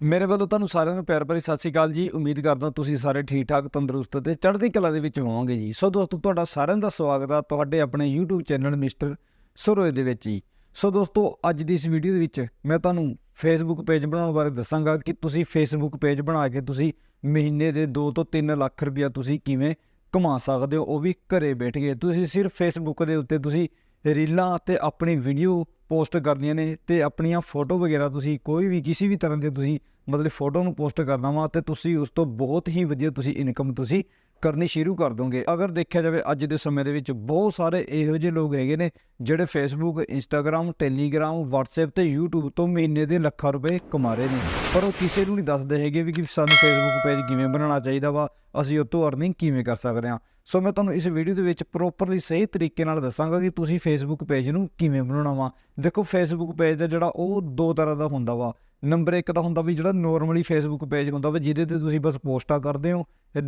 ਮੇਰੇ ਵੱਲੋਂ ਤੁਹਾਨੂੰ ਸਾਰਿਆਂ ਨੂੰ ਪਿਆਰ ਭਰੀ ਸਤਿ ਸ਼੍ਰੀ ਅਕਾਲ ਜੀ। ਉਮੀਦ ਕਰਦਾ ਤੁਸੀਂ ਸਾਰੇ ਠੀਕ ਠਾਕ ਤੰਦਰੁਸਤ ਤੇ ਚੜ੍ਹਦੀ ਕਲਾ ਦੇ ਵਿੱਚ ਹੋਵੋਗੇ ਜੀ। ਸੋ ਦੋਸਤੋ, ਤੁਹਾਡਾ ਸਾਰਿਆਂ ਦਾ ਸਵਾਗਤ ਆ ਤੁਹਾਡੇ ਆਪਣੇ YouTube ਚੈਨਲ ਮਿਸਟਰ ਸਰੋਏ ਦੇ ਵਿੱਚ ਜੀ। ਸੋ ਦੋਸਤੋ, ਅੱਜ ਦੀ ਇਸ ਵੀਡੀਓ ਦੇ ਵਿੱਚ ਮੈਂ ਤੁਹਾਨੂੰ Facebook ਪੇਜ ਬਣਾਉਣ ਬਾਰੇ ਦੱਸਾਂਗਾ ਕਿ ਤੁਸੀਂ Facebook ਪੇਜ ਬਣਾ ਕੇ ਤੁਸੀਂ ਮਹੀਨੇ ਦੇ 2 ਤੋਂ 3 ਲੱਖ ਰੁਪਇਆ ਤੁਸੀਂ ਕਿਵੇਂ ਕਮਾ ਸਕਦੇ ਹੋ, ਉਹ ਵੀ ਘਰੇ ਬੈਠ ਕੇ। ਤੁਸੀਂ ਸਿਰਫ Facebook ਦੇ ਉੱਤੇ ਤੁਸੀਂ ਰੀਲਾਂ ਅਤੇ ਆਪਣੀ ਵੀਡੀਓ ਪੋਸਟ ਕਰਨੀਆਂ ਨੇ ਤੇ ਆਪਣੀਆਂ ਫੋਟੋ ਵਗੈਰਾ ਤੁਸੀਂ ਕੋਈ ਵੀ ਕਿਸੇ ਵੀ ਤਰ੍ਹਾਂ ਦੇ ਤੁਸੀਂ ਮਤਲਬ ਫੋਟੋ ਨੂੰ ਪੋਸਟ ਕਰਨਾ ਵਾ ਤੇ ਤੁਸੀਂ ਉਸ ਤੋਂ ਬਹੁਤ ਹੀ ਵਧੀਆ ਤੁਸੀਂ ਇਨਕਮ ਤੁਸੀਂ ਕਰਨੀ ਸ਼ੁਰੂ ਕਰ ਦੋਗੇ। ਅਗਰ ਦੇਖਿਆ ਜਾਵੇ ਅੱਜ ਦੇ ਸਮੇਂ ਦੇ ਵਿੱਚ ਬਹੁਤ ਸਾਰੇ ਇਹੋ ਜਿਹੇ ਲੋਕ ਹੈਗੇ ਨੇ ਜਿਹੜੇ ਫੇਸਬੁੱਕ ਇੰਸਟਾਗ੍ਰam ਟੈਲੀਗ੍ਰਾਮ WhatsApp ਤੇ YouTube ਤੋਂ ਮਹੀਨੇ ਦੇ ਲੱਖਾਂ ਰੁਪਏ ਕਮਾ ਰਹੇ ਨੇ। ਪਰ ਉਹ ਕਿਸੇ ਨੂੰ ਨਹੀਂ ਦੱਸਦੇ ਹੈਗੇ ਵੀ ਕਿ ਸਾਨੂੰ ਫੇਸਬੁੱਕ ਪੇਜ ਕਿਵੇਂ ਬਣਾਉਣਾ ਚਾਹੀਦਾ ਵਾ, ਅਸੀਂ ਉਹ ਤੋਂ ਅਰਨਿੰਗ ਕਿਵੇਂ ਕਰ ਸਕਦੇ ਹਾਂ। ਸੋ ਮੈਂ ਤੁਹਾਨੂੰ ਇਸ ਵੀਡੀਓ ਦੇ ਵਿੱਚ ਪ੍ਰੋਪਰਲੀ ਸਹੀ ਤਰੀਕੇ ਨਾਲ ਦੱਸਾਂਗਾ ਕਿ ਤੁਸੀਂ ਫੇਸਬੁੱਕ ਪੇਜ ਨੂੰ ਕਿਵੇਂ ਬਣਾਉਣਾ ਵਾ। ਦੇਖੋ ਫੇਸਬੁੱਕ ਪੇਜ ਦਾ ਜਿਹੜਾ ਉਹ ਦੋ ਤਰ੍ਹਾਂ ਦਾ ਹੁੰਦਾ ਵਾ। ਨੰਬਰ 1 ਤਾਂ ਹੁੰਦਾ ਵੀ ਜਿਹੜਾ ਨਾਰਮਲੀ ਫੇਸਬੁੱਕ ਪੇਜ ਹੁੰਦਾ ਵਾ, ਜਿਹਦੇ ਤੇ ਤੁਸੀਂ ਬਸ ਪੋਸਟਾਂ ਕਰਦੇ ਹੋ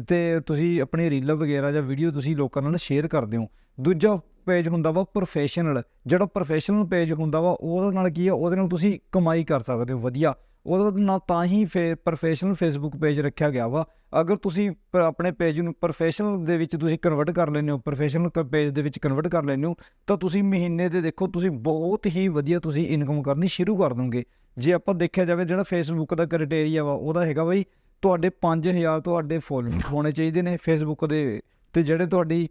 ਤੇ ਤੁਸੀਂ ਆਪਣੀ ਰੀਲਾਂ ਵਗੈਰਾ ਜਾਂ ਵੀਡੀਓ ਤੁਸੀਂ ਲੋਕਾਂ ਨਾਲ ਸ਼ੇਅਰ ਕਰਦੇ ਹੋ। ਦੂਜਾ ਪੇਜ ਹੁੰਦਾ ਵਾ ਪ੍ਰੋਫੈਸ਼ਨਲ ਜਿਹੜਾ ਪ੍ਰੋਫੈਸ਼ਨਲ ਪੇਜ ਹੁੰਦਾ ਵਾ, ਉਹਦੇ ਨਾਲ ਕੀ ਆ? ਉਹਦੇ ਨਾਲ ਤੁਸੀਂ ਕਮਾਈ ਕਰ ਸਕਦੇ ਹੋ, ਵਧੀਆ। ਉਹਦਾ ਨਾਲ ਤਾਂ ਹੀ ਫੇ ਪ੍ਰੋਫੈਸ਼ਨਲ ਫੇਸਬੁੱਕ ਪੇਜ ਰੱਖਿਆ ਗਿਆ ਵਾ। ਅਗਰ ਤੁਸੀਂ ਪ- ਆਪਣੇ ਪੇਜ ਨੂੰ ਪ੍ਰੋਫੈਸ਼ਨਲ ਦੇ ਵਿੱਚ ਤੁਸੀਂ ਕਨਵਰਟ ਕਰ ਲੈਂਦੇ ਹੋ ਪ੍ਰੋਫੈਸ਼ਨਲ ਪੇਜ ਦੇ ਵਿੱਚ ਕਨਵਰਟ ਕਰ ਲੈਂਦੇ ਹੋ, ਤਾਂ ਤੁਸੀਂ ਮਹੀਨੇ ਦੇ ਦੇਖੋ, ਤੁਸੀਂ ਬਹੁਤ ਹੀ ਵਧੀਆ ਤੁਸੀਂ ਇਨਕਮ ਕਰਨੀ ਸ਼ੁਰੂ ਕਰ ਦੋਗੇ। ਜੇ ਆਪਾਂ ਦੇਖਿਆ ਜਾਵੇ ਜਿਹੜਾ ਫੇਸਬੁੱਕ ਦਾ ਕ੍ਰਾਈਟੇਰੀਆ ਵਾ, ਉਹਦਾ ਹੈਗਾ ਬਈ ਤੁਹਾਡੇ 5000 ਤੁਹਾਡੇ ਫੋਲੋਅਰ ਹੋਣੇ ਚਾਹੀਦੇ ਨੇ ਫੇਸਬੁੱਕ ਦੇ ਤੇ ਜਿਹੜੇ ਤੁਹਾਡੀ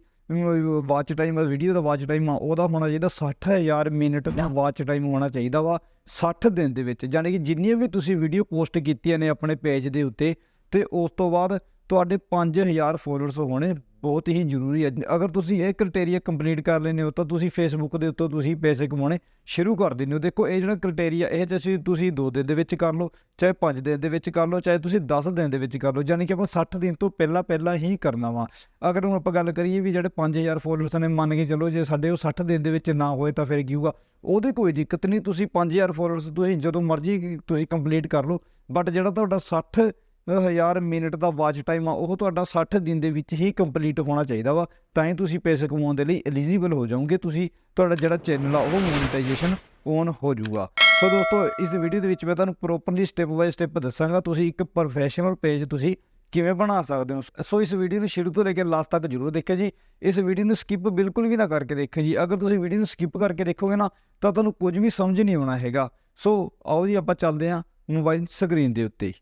ਵਾਚ ਟਾਈਮ ਆ ਵੀਡੀਓ ਦਾ ਵਾਚ ਟਾਈਮ ਆ, ਉਹਦਾ ਹੋਣਾ ਚਾਹੀਦਾ 60000 ਮਿੰਟ ਦਾ ਵਾਚ ਟਾਈਮ ਹੋਣਾ ਚਾਹੀਦਾ ਵਾ 60 ਦਿਨ ਦੇ ਵਿੱਚ। ਯਾਨੀ ਕਿ ਜਿੰਨੀਆਂ ਵੀ ਤੁਸੀਂ ਵੀਡੀਓ ਪੋਸਟ ਕੀਤੀਆਂ ਨੇ ਆਪਣੇ ਪੇਜ ਦੇ ਉੱਤੇ, ਤੇ ਉਸ ਤੋਂ ਬਾਅਦ ਤੁਹਾਡੇ 5000 ਫੋਲੋਅਰਸ ਹੋਣੇ ਬਹੁਤ ਹੀ ਜ਼ਰੂਰੀ ਹੈ। ਅਗਰ ਤੁਸੀਂ ਇਹ ਕ੍ਰਾਈਟੇਰੀਆ ਕੰਪਲੀਟ ਕਰ ਲੈਂਦੇ ਹੋ ਤਾਂ ਤੁਸੀਂ ਫੇਸਬੁੱਕ ਦੇ ਉੱਤੇ ਤੁਸੀਂ ਪੈਸੇ ਕਮਾਉਣੇ ਸ਼ੁਰੂ ਕਰ ਦਿੰਦੇ ਹੋ। ਦੇਖੋ, ਇਹ ਜਿਹੜਾ ਕ੍ਰਾਈਟੇਰੀਆ ਇਹ ਤੁਸੀਂ ਤੁਸੀਂ 2 ਦਿਨ ਦੇ ਵਿੱਚ ਕਰ ਲਓ, ਚਾਹੇ 5 ਦਿਨ ਦੇ ਵਿੱਚ ਕਰ ਲਓ, ਚਾਹੇ ਤੁਸੀਂ 10 ਦਿਨ ਦੇ ਵਿੱਚ ਕਰ ਲਓ, ਯਾਨੀ ਕਿ ਆਪਾਂ 60 ਦਿਨ ਤੋਂ ਪਹਿਲਾਂ ਪਹਿਲਾਂ ਹੀ ਕਰਨਾ ਵਾ। ਅਗਰ ਹੁਣ ਆਪਾਂ ਗੱਲ ਕਰੀਏ ਵੀ ਜਿਹੜੇ 5000 ਫੋਲੋਅਰਸ ਨੇ, ਮੰਨ ਕੇ ਚੱਲੋ ਜੇ ਸਾਡੇ ਉਹ 60 ਦਿਨ ਦੇ ਵਿੱਚ ਨਾ ਹੋਏ ਤਾਂ ਫਿਰ ਕੀ ਹੋਊਗਾ? ਉਹਦੇ ਕੋਈ ਦਿੱਕਤ ਨਹੀਂ, ਤੁਸੀਂ 5000 ਫੋਲੋਅਰਸ ਤੁਸੀਂ ਜਦੋਂ ਮਰਜ਼ੀ ਤੁਸੀਂ ਕੰਪਲੀਟ ਕਰ ਲਓ ਬਟ ਜਿਹੜਾ ਤੁਹਾਡਾ 60 ਹਜ਼ਾਰ ਮਿੰਟ ਦਾ ਵਾਚ ਟਾਈਮ ਆ, ਉਹ ਤੁਹਾਡਾ 60 ਦਿਨ ਦੇ ਵਿੱਚ ਹੀ ਕੰਪਲੀਟ ਹੋਣਾ ਚਾਹੀਦਾ ਵਾ। ਤਾਂ ਹੀ ਤੁਸੀਂ ਪੈਸੇ ਕਮਾਉਣ ਦੇ ਲਈ ਐਲੀਜੀਬਲ ਹੋ ਜਾਓਗੇ, ਤੁਸੀਂ ਤੁਹਾਡਾ ਜਿਹੜਾ ਚੈਨਲ ਆ, ਉਹ ਮੋਨੇਟਾਈਜੇਸ਼ਨ ਔਨ ਹੋ ਜਾਊਗਾ। ਸੋ ਦੋਸਤੋ, ਇਸ ਵੀਡੀਓ ਦੇ ਵਿੱਚ ਮੈਂ ਤੁਹਾਨੂੰ ਪ੍ਰੋਪਰਲੀ ਸਟੈਪ ਬਾਈ ਸਟੈਪ ਦੱਸਾਂਗਾ, ਤੁਸੀਂ ਇੱਕ ਪ੍ਰੋਫੈਸ਼ਨਲ ਪੇਜ ਤੁਸੀਂ ਕਿਵੇਂ ਬਣਾ ਸਕਦੇ ਹੋ। ਸੋ ਇਸ ਵੀਡੀਓ ਨੂੰ ਸ਼ੁਰੂ ਤੋਂ ਲੈ ਕੇ ਲਾਸਟ ਤੱਕ ਜਰੂਰ ਦੇਖਿਓ ਜੀ। ਇਸ ਵੀਡੀਓ ਨੂੰ ਸਕਿਪ ਬਿਲਕੁਲ ਵੀ ਨਾ ਕਰਕੇ ਦੇਖਿਓ ਜੀ। ਅਗਰ ਤੁਸੀਂ ਵੀਡੀਓ ਨੂੰ ਸਕਿਪ ਕਰਕੇ ਦੇਖੋਗੇ ਨਾ, ਤਾਂ ਤੁਹਾਨੂੰ ਕੁਝ ਵੀ ਸਮਝ ਨਹੀਂ ਆਉਣਾ ਹੈਗਾ। ਸੋ ਆਓ ਜੀ, ਆਪਾਂ ਚੱਲਦੇ ਹਾਂ ਮੋਬਾਈਲ ਸਕਰੀਨ ਦੇ ਉੱਤੇ।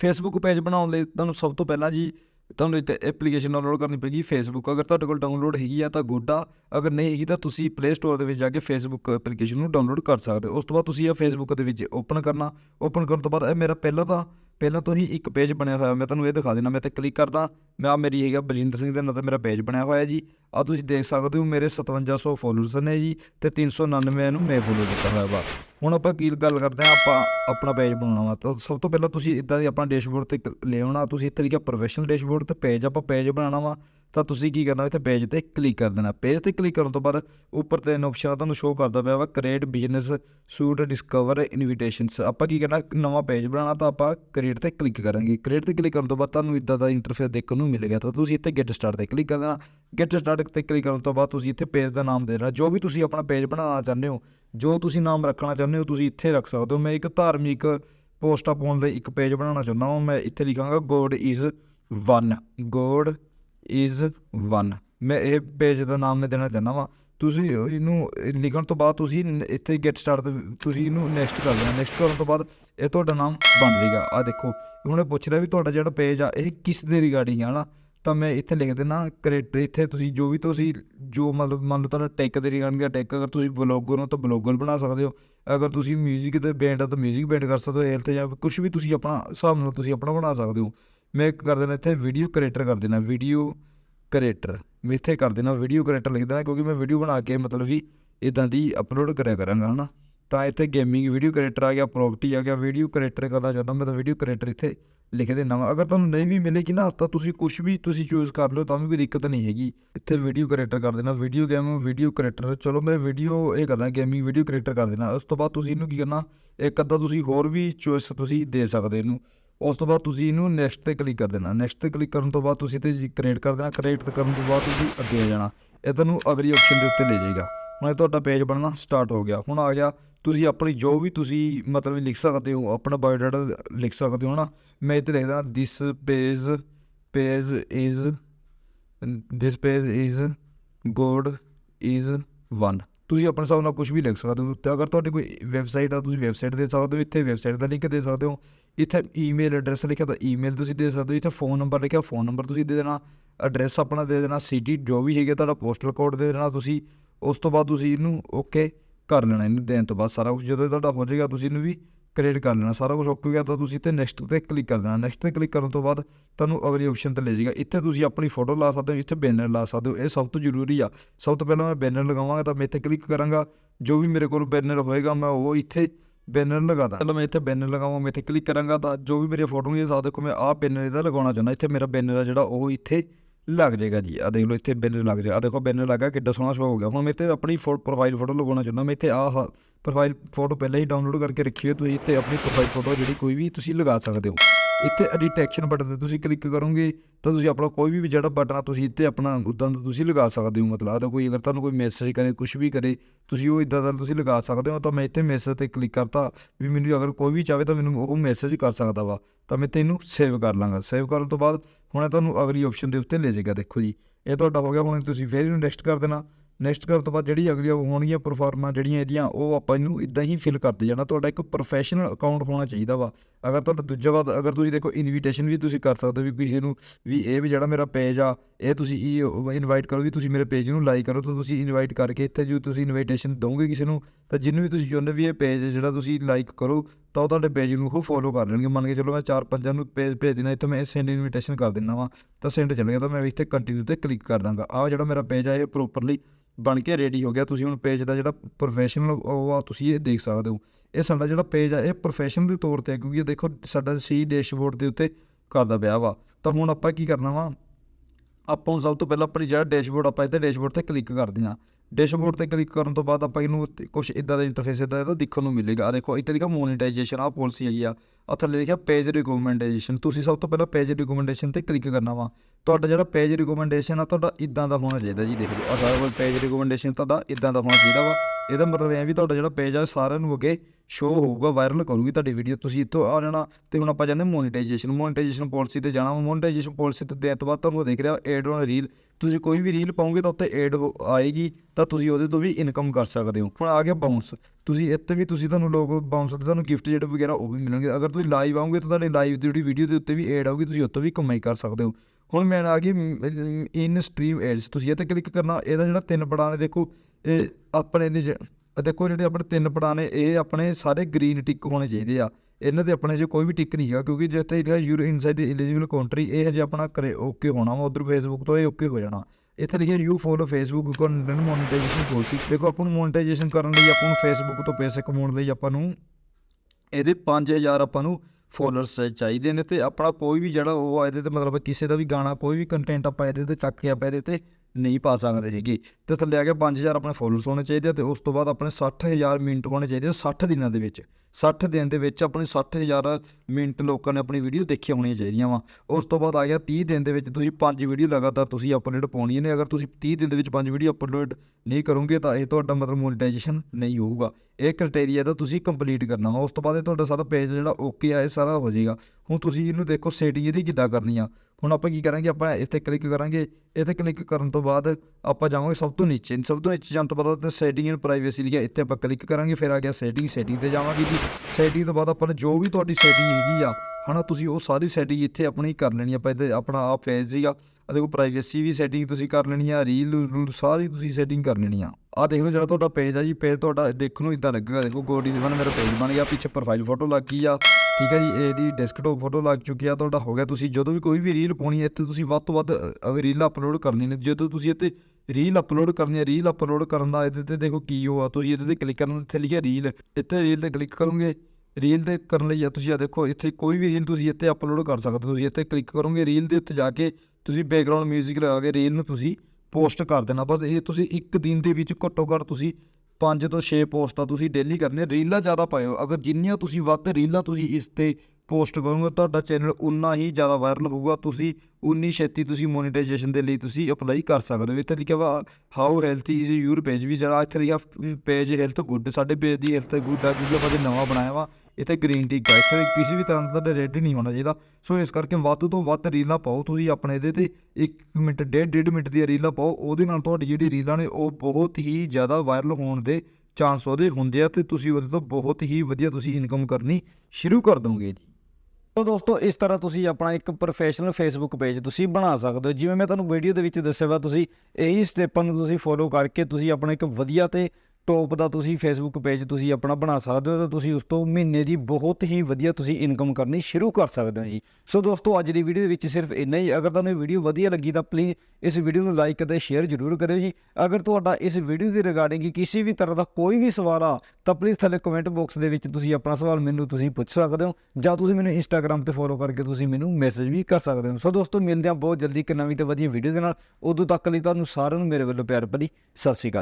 ਫੇਸਬੁੱਕ ਪੇਜ ਬਣਾਉਣ ਲਈ ਤੁਹਾਨੂੰ ਸਭ ਤੋਂ ਪਹਿਲਾਂ ਜੀ ਤੁਹਾਨੂੰ ਇੱਥੇ ਐਪਲੀਕੇਸ਼ਨ ਡਾਊਨਲੋਡ ਕਰਨੀ ਪੈਗੀ ਫੇਸਬੁੱਕ ਅਗਰ ਤੁਹਾਡੇ ਕੋਲ ਡਾਊਨਲੋਡ ਹੈਗੀ ਆ ਤਾਂ ਗੋਡਾ, ਅਗਰ ਨਹੀਂ ਹੈਗੀ ਤਾਂ ਤੁਸੀਂ ਪਲੇ ਸਟੋਰ ਦੇ ਵਿੱਚ ਜਾ ਕੇ ਫੇਸਬੁੱਕ ਐਪਲੀਕੇਸ਼ਨ ਨੂੰ ਡਾਊਨਲੋਡ ਕਰ ਸਕਦੇ ਹੋ। ਉਸ ਤੋਂ ਬਾਅਦ ਤੁਸੀਂ ਇਹ ਫੇਸਬੁੱਕ ਦੇ ਵਿੱਚ ਓਪਨ ਕਰਨਾ। ਓਪਨ ਕਰਨ ਤੋਂ ਬਾਅਦ ਇਹ ਮੇਰਾ ਪਹਿਲਾਂ ਤਾਂ ਪਹਿਲਾਂ ਤੋਂ ਹੀ ਇੱਕ ਪੇਜ ਬਣਿਆ ਹੋਇਆ, ਮੈਂ ਤੁਹਾਨੂੰ ਇਹ ਦਿਖਾ ਦੇਣਾ ਮੈਂ ਤੇ ਕਲਿੱਕ ਕਰਦਾ, ਮੈਂ ਆ ਮੇਰੀ ਹੈਗਾ ਬਲਜਿੰਦਰ ਸਿੰਘ ਦੇ ਨਾਂ ਤੇ ਮੇਰਾ ਪੇਜ ਬਣਿਆ ਹੋਇਆ ਜੀ। ਆ ਤੁਸੀਂ ਦੇਖ ਸਕਦੇ ਹੋ ਮੇਰੇ 5700 ਫੋਲੋਅਰਸ ਨੇ ਜੀ ਤੇ 399 ਨੂੰ ਮੈਂ ਫੋਲੋ ਕੀਤਾ ਹੋਇਆ ਵਾ। ਹੁਣ ਆਪਾਂ ਕੀ ਗੱਲ ਕਰਦੇ ਆ ਆਪਾਂ ਆਪਣਾ ਪੇਜ ਬਣਾਉਣਾ ਵਾ। ਤਾਂ ਸਭ ਤੋਂ ਪਹਿਲਾਂ ਤੁਸੀਂ ਇਦਾਂ ਦੀ ਆਪਣਾ ਡੈਸ਼ਬੋਰਡ ਤੇ ਕ- ਲੈ ਆਉਣਾ, ਤੁਸੀਂ ਇੱਥੇ ਲਿਖਿਆ ਪ੍ਰੋਫੈਸ਼ਨਲ ਡੈਸ਼ਬੋਰਡ ਤੇ ਪੇਜ ਆਪਾਂ ਪੇਜ ਬਣਾਉਣਾ ਵਾ। ਤਾਂ ਤੁਸੀਂ ਕੀ ਕਰਨਾ, ਇੱਥੇ ਪੇਜ ਤੇ ਕਲਿੱਕ ਕਰ ਦੇਣਾ। ਪੇਜ ਤੇ ਕਲਿੱਕ ਕਰਨ ਤੋਂ ਬਾਅਦ ਉੱਪਰ ਤਿੰਨ ਆਪਸ਼ਨ ਤੁਹਾਨੂੰ ਸ਼ੋਅ ਕਰਦਾ ਪਿਆ ਵਾ create business suite discover invitations ਆਪਾਂ ਕੀ ਕਰਨਾ, ਨਵਾਂ ਪੇਜ ਬਣਾਉਣਾ, ਤਾਂ ਆਪਾਂ ਕ੍ਰੀਏਟ ਤੇ ਕਲਿੱਕ ਕਰਾਂਗੇ। ਕ੍ਰੀਏਟ ਤੇ ਕਲਿੱਕ ਕਰਨ ਤੋਂ ਬਾਅਦ ਤੁਹਾਨੂੰ ਇਦਾਂ ਦਾ ਇੰਟਰਫੇਸ ਦੇਖਣ ਨੂੰ ਮਿਲੇਗਾ ਤਾਂ ਤੁਸੀਂ ਇੱਥੇ ਗੈਟ ਸਟਾਰਟ ਤੇ ਕਲਿੱਕ ਕਰ ਦੇਣਾ। ਗੈਟ ਸਟਾਰਟ ਤੇ ਕਲਿੱਕ ਕਰਨ ਤੋਂ ਬਾਅਦ ਤੁਸੀਂ ਇੱਥੇ ਪੇਜ ਦਾ ਨਾਮ ਦੇ ਦੇਣਾ। ਜੋ ਵੀ ਤੁਸੀਂ ਆਪਣਾ ਪੇਜ ਬਣਾਉਣਾ ਚਾਹੁੰਦੇ ਹੋ, ਜੋ ਤੁਸੀਂ ਨਾਮ ਰੱਖਣਾ ਚਾਹੁੰਦੇ ਹੋ, ਤੁਸੀਂ ਇੱਥੇ ਰੱਖ ਸਕਦੇ ਹੋ। ਮੈਂ ਇੱਕ ਧਾਰਮਿਕ ਪੋਸਟਾਂ ਪਾਉਣ ਲਈ ਇੱਕ ਪੇਜ ਬਣਾਉਣਾ ਚਾਹੁੰਦਾ ਹਾਂ ਮੈਂ ਇੱਥੇ ਲਿਖਾਂਗਾ god is one god is one ਮੈਂ ਇਹ ਪੇਜ ਦਾ ਨਾਮ ਮੈਂ ਦੇਣਾ ਚਾਹੁੰਦਾ ਵਾਂ ਤੁਸੀਂ ਇਹਨੂੰ ਲਿਖਣ ਤੋਂ ਬਾਅਦ ਤੁਸੀਂ ਨ- ਇੱਥੇ ਗੈਟ ਸਟਾਰਟ ਤੁਸੀਂ ਇਹਨੂੰ ਨੈਕਸਟ ਕਰ ਦੇਣਾ ਨੈਕਸਟ ਕਰਨ ਤੋਂ ਬਾਅਦ ਇਹ ਤੁਹਾਡਾ ਨਾਮ ਬਣ ਜਾਏਗਾ ਆ ਦੇਖੋ ਹੁਣ ਇਹ ਪੁੱਛ ਰਿਹਾ ਵੀ ਤੁਹਾਡਾ ਜਿਹੜਾ ਪੇਜ ਆ ਇਹ ਕਿਸ ਦੇ ਰਿਗਾਰਡਿੰਗ ਆ ਨਾ ਤਾਂ ਮੈਂ ਇੱਥੇ ਲਿਖ ਦੇਣਾ ਕ੍ਰੀਏਟ ਇੱਥੇ ਤੁਸੀਂ ਜੋ ਵੀ ਤੁਸੀਂ ਜੋ ਮਤਲਬ ਮੰਨ ਲਓ ਤੁਹਾਡਾ ਟੈਕ ਦੇ ਰਿਗਾਰਡਿੰਗ ਦਾ ਟੈਕ ਅਗਰ ਤੁਸੀਂ ਬਲੌਗਰ ਹੋ ਤਾਂ ਬਲੌਗਰ ਬਣਾ ਸਕਦੇ ਹੋ ਅਗਰ ਤੁਸੀਂ 뮤직 ਦੇ ਬੈਂਡ ਆ ਤਾਂ 뮤직 ਬੈਂਡ ਕਰ ਸਕਦੇ ਹੋ ਇਹ ਤੇ ਜਾਂ ਕੁਝ ਵੀ ਤੁਸੀਂ ਆਪਣਾ ਹਿਸਾਬ ਨਾਲ ਤੁਸੀਂ ਆਪਣਾ ਬਣਾ ਸਕਦੇ ਹੋ ਮੈਂ ਇੱਕ ਕਰ ਦੇਣਾ ਇੱਥੇ ਵੀਡੀਓ ਕ੍ਰੀਏਟਰ ਕਰ ਦੇਣਾ ਵੀਡੀਓ ਕ੍ਰੀਏਟਰ ਮੈਂ ਇੱਥੇ ਕਰ ਦੇਣਾ ਵੀਡੀਓ ਕ੍ਰੀਏਟਰ ਲਿਖ ਦੇਣਾ ਕਿਉਂਕਿ ਮੈਂ ਵੀਡੀਓ ਬਣਾ ਕੇ ਮਤਲਬ ਵੀ ਇਦਾਂ ਦੀ ਅਪਲੋਡ ਕਰਿਆ ਕਰਾਂਗਾ, ਹਨਾ। ਤਾਂ ਇੱਥੇ ਗੇਮਿੰਗ ਵੀਡੀਓ ਕ੍ਰੀਏਟਰ ਆ ਗਿਆ ਪ੍ਰੋਪਰਟੀ ਆ ਗਿਆ ਵੀਡੀਓ ਕ੍ਰੀਏਟਰ ਕਰਨਾ ਚਾਹੁੰਦਾ ਮੈਂ ਤਾਂ ਵੀਡੀਓ ਕ੍ਰੀਏਟਰ ਇੱਥੇ ਲਿਖ ਦੇਣਾ ਵਾ। ਅਗਰ ਤੁਹਾਨੂੰ ਨਹੀਂ ਵੀ ਮਿਲੇਗੀ ਨਾ, ਤਾਂ ਤੁਸੀਂ ਕੁਝ ਵੀ ਤੁਸੀਂ ਚੂਜ਼ ਕਰ ਲਓ, ਤਾਂ ਵੀ ਕੋਈ ਦਿੱਕਤ ਨਹੀਂ ਹੈਗੀ। ਇੱਥੇ ਵੀਡੀਓ ਕ੍ਰੀਏਟਰ ਕਰ ਦੇਣਾ ਵੀਡੀਓ ਗੇਮ ਵੀਡੀਓ ਕ੍ਰੀਏਟਰ ਚਲੋ ਮੈਂ ਵੀਡੀਓ ਇਹ ਕਰਦਾ ਗੇਮਿੰਗ ਵੀਡੀਓ ਕ੍ਰੀਏਟਰ ਕਰ ਦੇਣਾ ਉਸ ਤੋਂ ਬਾਅਦ ਤੁਸੀਂ ਇਹਨੂੰ ਕੀ ਕਰਨਾ, ਇੱਕ ਅੱਧਾ ਤੁਸੀਂ ਹੋਰ ਵੀ ਚੋਇਸ ਤੁਸੀਂ ਦੇ ਸਕਦੇ ਇਹਨੂੰ। ਉਸ ਤੋਂ ਬਾਅਦ ਤੁਸੀਂ ਇਹਨੂੰ ਨੈਕਸਟ ਤੇ ਕਲਿੱਕ ਕਰ ਦੇਣਾ। ਨੈਕਸਟ ਤੇ ਕਲਿੱਕ ਕਰਨ ਤੋਂ ਬਾਅਦ ਤੁਸੀਂ ਤੇ ਕ੍ਰੀਏਟ ਕਰ ਦੇਣਾ। ਕ੍ਰੀਏਟ ਕਰਨ ਤੋਂ ਬਾਅਦ ਤੁਸੀਂ ਅੱਗੇ ਆ ਜਾਣਾ। ਇਹ ਤੁਹਾਨੂੰ ਅਗਲੀ ਆਪਸ਼ਨ ਦੇ ਉੱਤੇ ਲੈ ਜਾਏਗਾ। ਹੁਣ ਇਹ ਤੁਹਾਡਾ ਪੇਜ ਬਣਨਾ ਸਟਾਰਟ ਹੋ ਗਿਆ। ਹੁਣ ਆ ਗਿਆ। ਤੁਸੀਂ ਆਪਣੀ ਜੋ ਵੀ ਤੁਸੀਂ ਮਤਲਬ ਲਿਖ ਸਕਦੇ ਹੋ, ਆਪਣਾ ਬਾਇਓਡਾਟਾ ਲਿਖ ਸਕਦੇ ਹੋ ਨਾ, ਮੈਂ ਇੱਥੇ ਲਿਖਦਾ this page page is this page is god is one ਤੁਸੀਂ ਆਪਣੇ ਹਿਸਾਬ ਨਾਲ ਕੁਝ ਵੀ ਲਿਖ ਸਕਦੇ ਹੋ। ਤੇ ਅਗਰ ਤੁਹਾਡੀ ਕੋਈ ਵੈਬਸਾਈਟ ਆ, ਤੁਸੀਂ ਵੈਬਸਾਈਟ ਦੇ ਸਕਦੇ ਹੋ, ਇੱਥੇ ਵੈਬਸਾਈਟ ਦਾ ਲਿੰਕ ਦੇ ਸਕਦੇ ਹੋ। ਇੱਥੇ ਈਮੇਲ ਐਡਰੈਸ ਲਿਖਿਆ ਤਾਂ ਈਮੇਲ ਤੁਸੀਂ ਦੇ ਸਕਦੇ ਹੋ। ਇੱਥੇ ਫੋਨ ਨੰਬਰ ਲਿਖਿਆ ਫੋਨ ਨੰਬਰ ਤੁਸੀਂ ਦੇ ਦੇਣਾ ਐਡਰੈਸ ਆਪਣਾ ਦੇ ਦੇਣਾ ਸਿਟੀ ਜੋ ਵੀ ਹੈਗਾ ਤੁਹਾਡਾ ਪੋਸਟਲ ਕੋਡ ਦੇ ਦੇਣਾ ਤੁਸੀਂ, ਉਸ ਤੋਂ ਬਾਅਦ ਤੁਸੀਂ ਇਹਨੂੰ ਓਕੇ ਕਰ ਲੈਣਾ, ਇਹਨੂੰ ਦੇਣ ਤੋਂ ਬਾਅਦ ਸਾਰਾ ਕੁਝ ਜਦੋਂ ਤੁਹਾਡਾ ਹੋ ਜਾਏਗਾ ਤੁਸੀਂ ਇਹਨੂੰ ਵੀ ਕ੍ਰੀਏਟ ਕਰ ਲੈਣਾ, ਸਾਰਾ ਕੁਝ ਓਕੇ ਹੋ ਗਿਆ ਤਾਂ ਤੁਸੀਂ ਇੱਥੇ ਨੈਕਸਟ ਤੇ ਕਲਿੱਕ ਕਰ ਦੇਣਾ। ਨੈਕਸਟ ਤੇ ਕਲਿੱਕ ਕਰਨ ਤੋਂ ਬਾਅਦ ਤੁਹਾਨੂੰ ਅਗਲੀ ਆਪਸ਼ਨ ਤੇ ਲੈ ਜਾਏਗਾ। ਇੱਥੇ ਤੁਸੀਂ ਆਪਣੀ ਫੋਟੋ ਲਾ ਸਕਦੇ ਹੋ, ਇੱਥੇ ਬੈਨਰ ਲਾ ਸਕਦੇ ਹੋ, ਇਹ ਸਭ ਤੋਂ ਜ਼ਰੂਰੀ ਆ। ਸਭ ਤੋਂ ਪਹਿਲਾਂ ਮੈਂ ਬੈਨਰ ਲਗਾਵਾਂਗਾ ਤਾਂ ਮੈਂ ਇੱਥੇ ਕਲਿੱਕ ਕਰਾਂਗਾ। ਜੋ ਵੀ ਮੇਰੇ ਕੋਲ ਬੈਨਰ ਹੋਏਗਾ ਮੈਂ ਉਹ ਇੱਥੇ ਬੈਨਰ ਲਗਾਦਾ। ਚਲੋ ਮੈਂ ਇੱਥੇ ਬੈਨਰ ਲਗਾਵਾਂ, ਮੈਂ ਇੱਥੇ ਕਲਿੱਕ ਕਰਾਂਗਾ ਤਾਂ ਜੋ ਵੀ ਮੇਰੇ ਫੋਟੋ ਨੇ ਸਾਹ ਦੇਖੋ ਮੈਂ ਆਹ ਬੈਨਰ ਇਹਦਾ ਲਗਾਉਣਾ ਚਾਹੁੰਦਾ, ਇੱਥੇ ਮੇਰਾ ਬੈਨਰ ਆ ਜਿਹੜਾ, ਉਹ ਇੱਥੇ ਲੱਗ ਜਾਏਗਾ ਜੀ। ਆ ਦੇਖ ਲਓ, ਇੱਥੇ ਬੈਨਰ ਲੱਗ ਜਾਏਗਾ। ਆ ਦੇਖੋ, ਬੈਨਰ ਲੱਗਾ, ਕਿੱਡਾ ਸੋਹਣਾ ਸ਼ੋ ਹੋ ਗਿਆ। ਹੁਣ ਮੈਂ ਇੱਥੇ ਆਪਣੀ ਪ੍ਰੋਫਾਈਲ ਫੋਟੋ ਲਗਾਉਣਾ ਚਾਹੁੰਦਾ। ਮੈਂ ਇੱਥੇ ਆਹ ਪ੍ਰੋਫਾਈਲ ਫੋਟੋ ਪਹਿਲਾਂ ਹੀ ਡਾਊਨਲੋਡ ਕਰਕੇ ਰੱਖੀ ਹੋਈ ਤੁਸੀਂ ਇੱਥੇ ਆਪਣੀ ਪ੍ਰੋਫਾਈਲ ਫੋਟੋ ਜਿਹੜੀ ਕੋਈ ਵੀ ਤੁਸੀਂ ਲਗਾ ਸਕਦੇ ਹੋ। ਇੱਥੇ ਐਡਿਟ ਐਕਸ਼ਨ ਬਟਨ ਤੇ ਤੁਸੀਂ ਕਲਿੱਕ ਕਰੋਗੇ, ਤਾਂ ਤੁਸੀਂ ਆਪਣਾ ਕੋਈ ਵੀ ਜਿਹੜਾ ਬਟਨ ਆ, ਤੁਸੀਂ ਇੱਥੇ ਆਪਣਾ ਉਦਾਂ ਦਾ ਤੁਸੀਂ ਲਗਾ ਸਕਦੇ ਹੋ, ਮਤਲਬ ਆਦਾ ਕੋਈ ਅਗਰ ਤੁਹਾਨੂੰ ਕੋਈ ਮੈਸੇਜ ਕਰੇ ਕੁਝ ਵੀ ਕਰੇ, ਤੁਸੀਂ ਉਹ ਇਦਾਂ ਦਾ ਤੁਸੀਂ ਲਗਾ ਸਕਦੇ ਹੋ, ਤਾਂ ਮੈਂ ਇੱਥੇ ਮੈਸੇਜ ਤੇ ਕਲਿੱਕ ਕਰਤਾ, ਵੀ ਮੈਨੂੰ ਅਗਰ ਕੋਈ ਵੀ ਚਾਹੇ ਤਾਂ ਮੈਨੂੰ ਉਹ ਮੈਸੇਜ ਕਰ ਸਕਦਾ ਵਾ, ਤਾਂ ਮੈਂ ਤੈਨੂੰ ਸੇਵ ਕਰ ਲਾਂਗਾ। ਸੇਵ ਕਰਨ ਤੋਂ ਬਾਅਦ ਹੁਣ ਇਹ ਤੁਹਾਨੂੰ ਅਗਲੀ ਆਪਸ਼ਨ ਦੇ ਉੱਤੇ ਲੈ ਜਾਏਗਾ, ਦੇਖੋ ਜੀ। ਇਹ ਤੁਹਾਡਾ ਹੋ ਗਿਆ, ਹੁਣ ਤੁਸੀਂ ਫੇਰ ਇਹਨੂੰ ਨੈਕਸਟ ਕਰ ਦੇਣਾ। ਨੈਕਸਟ ਕਰਨ ਤੋਂ ਬਾਅਦ ਜਿਹੜੀ ਅਗਲੀ ਹੋਣਗੀਆਂ ਪਰਫਾਰਮਾਂ ਜਿਹੜੀਆਂ ਇਹਦੀਆਂ, ਉਹ ਆਪਾਂ ਇਹਨੂੰ ਇਦਾਂ ਹੀ ਫਿਲ ਕਰਦੇ ਜਾਣਾ ਤੁਹਾਡਾ ਇੱਕ ਪ੍ਰੋਫੈਸ਼ਨਲ ਅਕਾਊਂਟ ਹੋਣਾ ਚਾਹੀਦਾ ਵਾ। ਅਗਰ ਤੁਹਾਨੂੰ ਦੂਜਾ ਬਾਤ ਅਗਰ ਤੁਸੀਂ ਦੇਖੋ ਇਨਵੀਟੇਸ਼ਨ ਵੀ ਤੁਸੀਂ ਕਰ ਸਕਦੇ ਹੋ ਵੀ ਕਿਸੇ ਨੂੰ ਵੀ ਇਹ ਵੀ ਜਿਹੜਾ ਮੇਰਾ ਪੇਜ ਆ, ਇਹ ਤੁਸੀਂ ਇਹ ਇਨਵਾਈਟ ਕਰੋ ਵੀ ਤੁਸੀਂ ਮੇਰੇ ਪੇਜ ਨੂੰ ਲਾਈਕ ਕਰੋ, ਤਾਂ ਤੁਸੀਂ ਇਨਵਾਈਟ ਕਰਕੇ ਇੱਥੇ ਜੋ ਤੁਸੀਂ ਇਨਵੀਟੇਸ਼ਨ ਦੋਗੇ ਕਿਸੇ ਨੂੰ, ਤਾਂ ਜਿਹਨੂੰ ਵੀ ਤੁਸੀਂ ਚਾਹੁੰਦੇ ਵੀ ਇਹ ਪੇਜ ਜਿਹੜਾ ਤੁਸੀਂ ਲਾਈਕ ਕਰੋ, ਤਾਂ ਉਹ ਤੁਹਾਡੇ ਪੇਜ ਨੂੰ ਉਹ ਫੋਲੋ ਕਰ ਲੈਣਗੇ। ਮੰਨ ਕੇ ਚਲੋ ਮੈਂ ਚਾਰ ਪੰਜਾਂ ਨੂੰ ਪੇਜ ਭੇਜ ਦੇਣਾ ਇੱਥੇ ਮੈਂ ਸੈਂਡ ਇਨਵੀਟੇਸ਼ਨ ਕਰ ਦਿੰਦਾ ਵਾਂ, ਤਾਂ ਸੈਂਡ ਚੱਲ ਗਿਆ, ਤਾਂ ਮੈਂ ਇੱਥੇ ਕੰਟੀਨਿਊ ਤੇ ਕਲਿੱਕ ਕਰ ਦਾਂਗਾ। ਆਹ ਜਿਹੜਾ ਮੇਰਾ ਪੇਜ ਆ, ਇਹ ਪ੍ਰੋਪਰਲੀ ਬਣ ਕੇ ਰੈਡੀ ਹੋ ਗਿਆ। ਤੁਸੀਂ ਹੁਣ ਪੇਜ ਦਾ ਜਿਹੜਾ ਪ੍ਰੋਫੈਸ਼ਨਲ ਉਹ ਆ, ਤੁਸੀਂ ਇਹ ਦੇਖ ਸਕਦੇ ਹੋ। ਇਹ ਸਾਡਾ ਜਿਹੜਾ ਪੇਜ ਆ, ਇਹ ਪ੍ਰੋਫੈਸ਼ਨਲ ਦੇ ਤੌਰ ਤੇ ਹੈ ਕਿਉਂਕਿ ਇਹ ਦੇਖੋ, ਸਾਡਾ ਸੀ ਡੈਸ਼ਬੋਰਡ ਦੇ ਉੱਤੇ ਕਰਦਾ ਪਿਆ ਵਾ। ਤਾਂ ਹੁਣ ਆਪਾਂ ਕੀ ਕਰਨਾ ਵਾ? ਆਪਾਂ ਨੂੰ ਸਭ ਤੋਂ ਪਹਿਲਾਂ ਆਪਣੀ ਜਿਹੜਾ ਡੈਸ਼ਬੋਰਡ ਆਪਾਂ ਇੱਥੇ ਡੈਸ਼ਬੋਰਡ ਤੇ ਕਲਿੱਕ ਕਰਦੇ ਹਾਂ। ਡੈਸ਼ਬੋਰਡ ਤੇ ਕਲਿੱਕ ਕਰਨ ਤੋਂ ਬਾਅਦ ਆਪਾਂ ਇਹਨੂੰ ਕੁਝ ਇਦਾਂ ਦਾ ਇੰਟਰਫੇਸ ਇਦਾਂ ਦਾ ਦੇਖਣ ਨੂੰ ਮਿਲੇਗਾ। ਆ ਦੇਖੋ, ਇੱਥੇ ਲਿਖਿਆ ਮੋਨੇਟਾਈਜੇਸ਼ਨ ਆ ਪਾਲਿਸੀ ਹੈਗੀ ਆ। ਆ ਥੱਲੇ ਲਿਖਿਆ ਪੇਜ ਰਿਕਮੈਂਡੇਸ਼ਨ ਤੁਸੀਂ ਸਭ ਤੋਂ ਪਹਿਲਾਂ ਪੇਜ ਰਿਕਮੈਂਡੇਸ਼ਨ ਤੇ ਕਲਿੱਕ ਕਰਨਾ ਵਾ। ਤੁਹਾਡਾ ਜਿਹੜਾ ਪੇਜ ਰਿਕਮੈਂਡੇਸ਼ਨ ਆ, ਤੁਹਾਡਾ ਇਦਾਂ ਦਾ ਹੋਣਾ ਚਾਹੀਦਾ ਜੀ, ਦੇਖ ਲਓ ਆ ਸਾਰਾ ਕੋਲ ਪੇਜ ਰਿਕਮੈਂਡੇਸ਼ਨ ਤੁਹਾਡਾ ਇਦਾਂ ਦਾ ਹੋਣਾ ਚਾਹੀਦਾ ਵਾ। ਇਹਦਾ ਮਤਲਬ ਇਹ ਵੀ ਤੁਹਾਡਾ ਜਿਹੜਾ ਪੇਜ ਆ ਸਾਰਿਆਂ ਨੂੰ ਅੱਗੇ ਸ਼ੋ ਹੋਊਗਾ ਵਾਇਰਲ ਕਰੂਗੀ ਤੁਹਾਡੀ ਵੀਡੀਓ ਤੁਸੀਂ ਇੱਥੋਂ ਆ ਜਾਣਾ ਤੇ ਹੁਣ ਆਪਾਂ ਜਾਂਦੇ ਮੋਨੇਟਾਈਜੇਸ਼ਨ ਮੋਨੇਟਾਈਜੇਸ਼ਨ ਪਾਲਿਸੀ ਤੇ ਜਾਣਾ ਮੋਨੇਟਾਈਜੇਸ਼ਨ ਪਾਲਿਸੀ ਤੇ ਦੇਣ ਤੋਂ ਬਾਅਦ ਤੁਹਾਨੂੰ ਦੇਖ ਰਿਹਾ ਐਡ ਔਨ ਰੀਲ ਤੁਸੀਂ ਕੋਈ ਵੀ ਰੀਲ ਪਾਉਂਗੇ ਤਾਂ ਉੱਤੇ ਐਡ ਆਏਗੀ, ਤਾਂ ਤੁਸੀਂ ਉਹਦੇ ਤੋਂ ਵੀ ਇਨਕਮ ਕਰ ਸਕਦੇ ਹੋ। ਹੁਣ ਆ ਗਿਆ ਬਾਉਂਸ ਤੁਸੀਂ ਇੱਥੇ ਵੀ ਤੁਸੀਂ ਤੁਹਾਨੂੰ ਲੋਕ ਬਾਉਂਸ ਤੇ ਤੁਹਾਨੂੰ ਗਿਫਟ ਜਿਹੜੇ ਵਗੈਰਾ ਉਹ ਵੀ ਮਿਲਣਗੇ। ਅਗਰ ਤੁਸੀਂ ਲਾਈਵ ਆਉਂਗੇ ਤਾਂ ਤੁਹਾਡੇ ਲਾਈਵ ਦੀ ਜਿਹੜੀ ਵੀਡੀਓ ਦੇ ਉੱਤੇ ਵੀ ਐਡ ਆਊਗੀ, ਤੁਸੀਂ ਉੱਥੋਂ ਵੀ ਕਮਾਈ ਕਰ ਸਕਦੇ ਹੋ। ਹੁਣ ਮੈਂ ਆ ਗਈ ਇਨ ਸਟ੍ਰੀਮ ਐਡਸ ਤੁਸੀਂ ਇਹ ਇੱਥੇ ਕਲਿੱਕ ਕਰਨਾ, ਇਹਦਾ ਜਿਹੜਾ ਤਿੰਨ ਪੜਾਅ ਨੇ, ਦੇਖੋ, ਇਹ ਆਪਣੇ ਨੇ ਦੇਖੋ ਜਿਹੜੇ ਆਪਣੇ ਤਿੰਨ ਪੜਾਅ ਨੇ, ਇਹ ਆਪਣੇ ਸਾਰੇ ਗ੍ਰੀਨ ਟਿਕ ਹੋਣੇ ਚਾਹੀਦੇ ਆ। ਇਹਨਾਂ ਦੇ ਆਪਣੇ 'ਚ ਕੋਈ ਵੀ ਟਿਕ ਨਹੀਂ ਹੈਗਾ, ਕਿਉਂਕਿ ਜਿੱਥੇ ਇਹਦਾ ਯੂਰ ਇਨਸਾਈਡ ਦੀ ਐਲੀਜੀਬਲ ਕੰਟਰੀ ਇਹ ਹਜੇ ਆਪਣਾ ਕਰੇ ਓਕੇ ਹੋਣਾ ਵਾ, ਉਧਰ ਫੇਸਬੁੱਕ ਤੋਂ ਇਹ ਓਕੇ ਹੋ ਜਾਣਾ। ਇੱਥੇ ਲਿਖਿਆ you follow Facebook content monetization policy ਦੇਖੋ, ਆਪਾਂ ਨੂੰ ਮੋਨੇਟਾਈਜੇਸ਼ਨ ਕਰਨ ਲਈ ਆਪਾਂ ਨੂੰ ਫੇਸਬੁੱਕ ਤੋਂ ਪੈਸੇ ਕਮਾਉਣ ਲਈ ਆਪਾਂ ਨੂੰ ਇਹਦੇ 5000 ਆਪਾਂ ਨੂੰ ਫੋਲੋਅਰਸ ਚਾਹੀਦੇ ਨੇ ਤੇ ਆਪਣਾ ਕੋਈ ਵੀ ਜਿਹੜਾ ਉਹ ਇਹਦੇ ਤੇ ਮਤਲਬ ਕਿਸੇ ਦਾ ਵੀ ਗਾਣਾ, ਕੋਈ ਵੀ ਕੰਟੈਂਟ ਆਪਾਂ ਇਹਦੇ ਤੇ ਚੱਕ ਕੇ ਆਪਾਂ ਇਹਦੇ ਤੇ ਨਹੀਂ ਪਾ ਸਕਦੇ ਹੈਗੇ। ਤੇ ਥੱਲੇ ਆ ਕੇ 5000 ਆਪਣੇ ਫੋਲੋਅਰਸ ਹੋਣੇ ਚਾਹੀਦੇ ਆ ਤੇ ਉਸ ਤੋਂ ਬਾਅਦ ਆਪਣੇ 60000 ਮਿੰਟ ਹੋਣੇ ਚਾਹੀਦੇ ਆ 60 ਦਿਨਾਂ ਦੇ ਵਿੱਚ। 60 ਦਿਨ ਦੇ ਵਿੱਚ ਆਪਣੇ 60000 ਮਿੰਟ ਲੋਕਾਂ ਨੇ ਆਪਣੀ ਵੀਡੀਓ ਦੇਖੀ ਹੋਣੀਆਂ ਚਾਹੀਦੀਆਂ ਵਾ। ਉਸ ਤੋਂ ਬਾਅਦ ਆ ਗਿਆ 30 ਦਿਨ ਦੇ ਵਿੱਚ ਤੁਸੀਂ ਪੰਜ ਵੀਡੀਓ ਲਗਾਤਾਰ ਤੁਸੀਂ ਅਪਲੋਡ ਪਾਉਣੀਆਂ ਨੇ। ਅਗਰ ਤੁਸੀਂ 30 ਦਿਨ ਦੇ ਵਿੱਚ ਪੰਜ ਵੀਡੀਓ ਅਪਲੋਡ ਨਹੀਂ ਕਰੋਗੇ ਤਾਂ ਇਹ ਤੁਹਾਡਾ ਮਤਲਬ ਮੋਨੇਟਾਈਜੇਸ਼ਨ ਨਹੀਂ ਹੋਊਗਾ। ਇਹ ਕ੍ਰਾਈਟੇਰੀਆ ਦਾ ਤੁਸੀਂ ਕੰਪਲੀਟ ਕਰਨਾ ਵਾ। ਉਸ ਤੋਂ ਬਾਅਦ ਇਹ ਤੁਹਾਡਾ ਸਾਰਾ ਪੇਜ ਜਿਹੜਾ ਓਕੇ ਆ, ਇਹ ਸਾਰਾ ਹੋ ਜਾਏਗਾ। ਹੁਣ ਤੁਸੀਂ ਇਹਨੂੰ ਦੇਖੋ ਸੈਟਿੰਗ ਇਹਦੀ ਕਿੱਦਾਂ ਕਰਨੀ ਆ। ਹੁਣ ਆਪਾਂ ਕੀ ਕਰਾਂਗੇ, ਆਪਾਂ ਇੱਥੇ ਕਲਿੱਕ ਕਰਾਂਗੇ। ਇੱਥੇ ਕਲਿੱਕ ਕਰਨ ਤੋਂ ਬਾਅਦ ਆਪਾਂ ਜਾਵਾਂਗੇ ਸਭ ਤੋਂ ਨੀਚੇ। ਸਭ ਤੋਂ ਨੀਚੇ ਜਾਣ ਤੋਂ ਬਾਅਦ ਤੇ ਸੈਟਿੰਗ ਐਂਡ ਪ੍ਰਾਈਵੇਸੀ ਲਿਖਿਆ। ਇੱਥੇ ਆਪਾਂ ਕਲਿੱਕ ਕਰਾਂਗੇ, ਫਿਰ ਆ ਗਿਆ ਸੈਟਿੰਗ ਸੈਟਿੰਗ ਤੇ ਜਾਵਾਂਗੇ ਜੀ। ਸੈਟਿੰਗ ਤੋਂ ਬਾਅਦ ਆਪਾਂ ਨੇ ਜੋ ਵੀ ਤੁਹਾਡੀ ਸੈਟਿੰਗ ਹੈਗੀ ਆ, ਹਨਾ, ਤੁਸੀਂ ਉਹ ਸਾਰੀ ਸੈਟਿੰਗ ਇੱਥੇ ਆਪਣੀ ਕਰ ਲੈਣੀ ਆਪਾਂ ਇੱਥੇ ਆਪਣਾ ਆ ਪੇਜ ਸੀਗਾ ਆ ਦੇਖੋ ਪ੍ਰਾਈਵੇਸੀ ਵੀ ਸੈਟਿੰਗ ਤੁਸੀਂ ਕਰ ਲੈਣੀ ਆ ਰੀਲ ਰੂਲ ਸਾਰੀ ਤੁਸੀਂ ਸੈਟਿੰਗ ਕਰ ਲੈਣੀ ਆ। ਆ ਦੇਖ ਲਓ ਜਿਹੜਾ ਤੁਹਾਡਾ ਪੇਜ ਆ ਜੀ ਪੇਜ ਤੁਹਾਡਾ ਦੇਖਣ ਨੂੰ ਇਦਾਂ ਲੱਗੇਗਾ। ਦੇਖੋ, ਗੋਡੀ ਬਣ ਮੇਰਾ ਪੇਜ ਬਣ ਗਿਆ, ਪਿੱਛੇ ਪ੍ਰੋਫਾਈਲ ਫੋਟੋ ਲੱਗ ਗਈ ਆ। ਠੀਕ ਹੈ ਜੀ, ਇਹਦੀ ਡੈਸਕਟਾਪ ਫੋਟੋ ਲੱਗ ਚੁੱਕੀ ਆ, ਤੁਹਾਡਾ ਹੋ ਗਿਆ ਤੁਸੀਂ, ਜਦੋਂ ਵੀ ਕੋਈ ਵੀ ਰੀਲ ਪਾਉਣੀ ਹੈ, ਇੱਥੇ ਤੁਸੀਂ ਵੱਧ ਤੋਂ ਵੱਧ ਰੀਲ ਅਪਲੋਡ ਕਰਨੀ ਨੇ, ਜਦੋਂ ਤੁਸੀਂ ਇੱਥੇ ਰੀਲ ਅਪਲੋਡ ਕਰਨੀ ਹੈ ਰੀਲ ਅਪਲੋਡ ਕਰਨ ਦਾ, ਇਹਦੇ ਤੇ ਦੇਖੋ ਕੀ ਉਹ ਆ, ਤੁਸੀਂ ਇਹਦੇ ਤੇ ਕਲਿੱਕ ਕਰਨ ਇੱਥੇ ਲਿਖਿਆ ਰੀਲ ਇੱਥੇ ਰੀਲ ਤੇ ਕਲਿੱਕ ਕਰੋਗੇ ਰੀਲ ਤੇ ਕਰਨ ਲਈ ਆ, ਤੁਸੀਂ ਆ ਦੇਖੋ, ਇੱਥੇ ਕੋਈ ਵੀ ਰੀਲ ਤੁਸੀਂ ਇੱਥੇ ਅਪਲੋਡ ਕਰ ਸਕਦੇ ਹੋ, ਤੁਸੀਂ ਇੱਥੇ ਕਲਿੱਕ ਕਰੋਗੇ ਰੀਲ ਦੇ ਉੱਤੇ ਜਾ ਕੇ ਤੁਸੀਂ ਬੈਕਗ੍ਰਾਉਂਡ 뮤직 ਲਗਾ ਕੇ ਰੀਲ ਨੂੰ ਤੁਸੀਂ ਪੋਸਟ ਕਰ ਦੇਣਾ, ਬਸ ਇਹ ਤੁਸੀਂ ਇੱਕ ਦਿਨ ਦੇ ਵਿੱਚ ਘੱਟੋ ਘੱਟ ਤੁਸੀਂ 5 ਤੋਂ 6 ਪੋਸਟਾਂ ਤੁਸੀਂ ਡੇਲੀ ਕਰਨੀਆਂ, ਰੀਲਾਂ ਜ਼ਿਆਦਾ ਪਾਇਓ। ਅਗਰ ਜਿੰਨੀਆਂ ਤੁਸੀਂ ਵੱਧ ਰੀਲਾਂ ਤੁਸੀਂ ਇਸ ਤੇ ਪੋਸਟ ਕਰੋਗੇ, ਤੁਹਾਡਾ ਚੈਨਲ ਉਨਾ ਹੀ ਜ਼ਿਆਦਾ ਵਾਇਰਲ ਹੋਊਗਾ। ਤੁਸੀਂ ਉਨੀ ਛੇਤੀ ਤੁਸੀਂ ਮੋਨੀਟਾਈਜੇਸ਼ਨ ਦੇ ਲਈ ਤੁਸੀਂ ਅਪਲਾਈ ਕਰ ਸਕਦੇ ਹੋ। ਇੱਥੇ ਲਿਖਿਆ ਵਾ how healthy is your page ਵੀ ਜਿਹੜਾ ਇੱਥੇ ਲਿਖਿਆ ਪੇਜ ਹੈਲਥ ਗੁੱਡ ਸਾਡੇ ਪੇਜ ਦੀ ਹੈਲਥ ਗੁੱਡ ਆ ਕਿਉਂਕਿ ਆਪਾਂ ਜੇ ਨਵਾਂ ਬਣਾਇਆ ਵਾ। ਇੱਥੇ ਗ੍ਰੀਨ ਟਿਕ ਆ ਇੱਥੇ ਕਿਸੇ ਵੀ ਤਰ੍ਹਾਂ ਦਾ ਰੈੱਡ ਨਹੀਂ ਹੋਣਾ ਚਾਹੀਦਾ। ਸੋ ਇਸ ਕਰਕੇ ਵੱਧ ਤੋਂ ਵੱਧ ਰੀਲਾਂ ਪਾਓ ਤੁਸੀਂ ਆਪਣੇ ਇਹਦੇ ਤੇ। 1 ਮਿੰਟ, ਡੇਢ ਡੇਢ ਮਿੰਟ ਦੀਆਂ ਰੀਲਾਂ ਪਾਓ। ਉਹਦੇ ਨਾਲ ਤੁਹਾਡੀ ਜਿਹੜੀ ਰੀਲਾਂ ਨੇ, ਉਹ ਬਹੁਤ ਹੀ ਜ਼ਿਆਦਾ ਵਾਇਰਲ ਹੋਣ ਦੇ ਚਾਂਸ ਉਹਦੇ ਹੁੰਦੇ ਆ ਤੇ ਤੁਸੀਂ ਉਹਦੇ ਤੋਂ ਬਹੁਤ ਹੀ ਵਧੀਆ ਤੁਸੀਂ ਇਨਕਮ ਕਰਨੀ ਸ਼ੁਰੂ ਕਰ ਦੋਗੇ ਜੀ। ਸੋ ਦੋਸਤੋ, ਇਸ ਤਰ੍ਹਾਂ ਤੁਸੀਂ ਆਪਣਾ ਇੱਕ ਪ੍ਰੋਫੈਸ਼ਨਲ ਫੇਸਬੁੱਕ ਪੇਜ ਤੁਸੀਂ ਬਣਾ ਸਕਦੇ ਹੋ। ਜਿਵੇਂ ਮੈਂ ਤੁਹਾਨੂੰ ਵੀਡੀਓ ਦੇ ਵਿੱਚ ਦੱਸਿਆ ਵਾ, ਤੁਸੀਂ ਇਹੀ ਸਟੈਪਾਂ ਨੂੰ ਤੁਸੀਂ ਫੋਲੋ ਕਰਕੇ ਤੁਸੀਂ ਆਪਣਾ ਇੱਕ ਵਧੀਆ ਤੇ ਟੌਪ ਦਾ ਤੁਸੀਂ ਫੇਸਬੁੱਕ ਪੇਜ ਤੁਸੀਂ ਆਪਣਾ ਬਣਾ ਸਕਦੇ ਹੋ ਤਾਂ ਤੁਸੀਂ ਉਸ ਤੋਂ ਮਹੀਨੇ ਦੀ ਬਹੁਤ ਹੀ ਵਧੀਆ ਤੁਸੀਂ ਇਨਕਮ ਕਰਨੀ ਸ਼ੁਰੂ ਕਰ ਸਕਦੇ ਹੋ ਜੀ। ਸੋ ਦੋਸਤੋ, ਅੱਜ ਦੀ ਵੀਡੀਓ ਦੇ ਵਿੱਚ ਸਿਰਫ ਇੰਨਾ ਹੀ। ਅਗਰ ਤੁਹਾਨੂੰ ਇਹ ਵੀਡੀਓ ਵਧੀਆ ਲੱਗੀ ਤਾਂ ਪਲੀਜ਼ ਇਸ ਵੀਡੀਓ ਨੂੰ ਲਾਈਕ ਅਤੇ ਸ਼ੇਅਰ ਜ਼ਰੂਰ ਕਰਿਓ ਜੀ। ਅਗਰ ਤੁਹਾਡਾ ਇਸ ਵੀਡੀਓ ਦੇ ਰਿਗਾਰਡਿੰਗ ਕਿਸੇ ਵੀ ਤਰ੍ਹਾਂ ਦਾ ਕੋਈ ਵੀ ਸਵਾਲ ਆ, ਤਾਂ ਪਲੀਜ਼ ਥੱਲੇ ਕਮੈਂਟ ਬਾਕਸ ਦੇ ਵਿੱਚ ਤੁਸੀਂ ਆਪਣਾ ਸਵਾਲ ਮੈਨੂੰ ਤੁਸੀਂ ਪੁੱਛ ਸਕਦੇ ਹੋ ਜਾਂ ਤੁਸੀਂ ਮੈਨੂੰ ਇੰਸਟਾਗ੍ਰam ਤੇ ਫੋਲੋ ਕਰਕੇ ਤੁਸੀਂ ਮੈਨੂੰ ਮੈਸੇਜ ਵੀ ਕਰ ਸਕਦੇ ਹੋ। ਸੋ ਦੋਸਤੋ, ਮਿਲਦੇ ਹਾਂ ਬਹੁਤ ਜਲਦੀ ਇੱਕ ਨਵੀਂ ਤੇ ਵਧੀਆ ਵੀਡੀਓ ਦੇ ਨਾਲ। ਉਦੋਂ ਤੱਕ ਲਈ ਤੁਹਾਨੂੰ ਸਾਰਿਆਂ ਨੂੰ ਮੇਰੇ ਵੱਲੋਂ ਪਿਆਰ ਭਰੀ ਸਤਿ ਸ਼੍ਰੀ ਅਕਾਲ।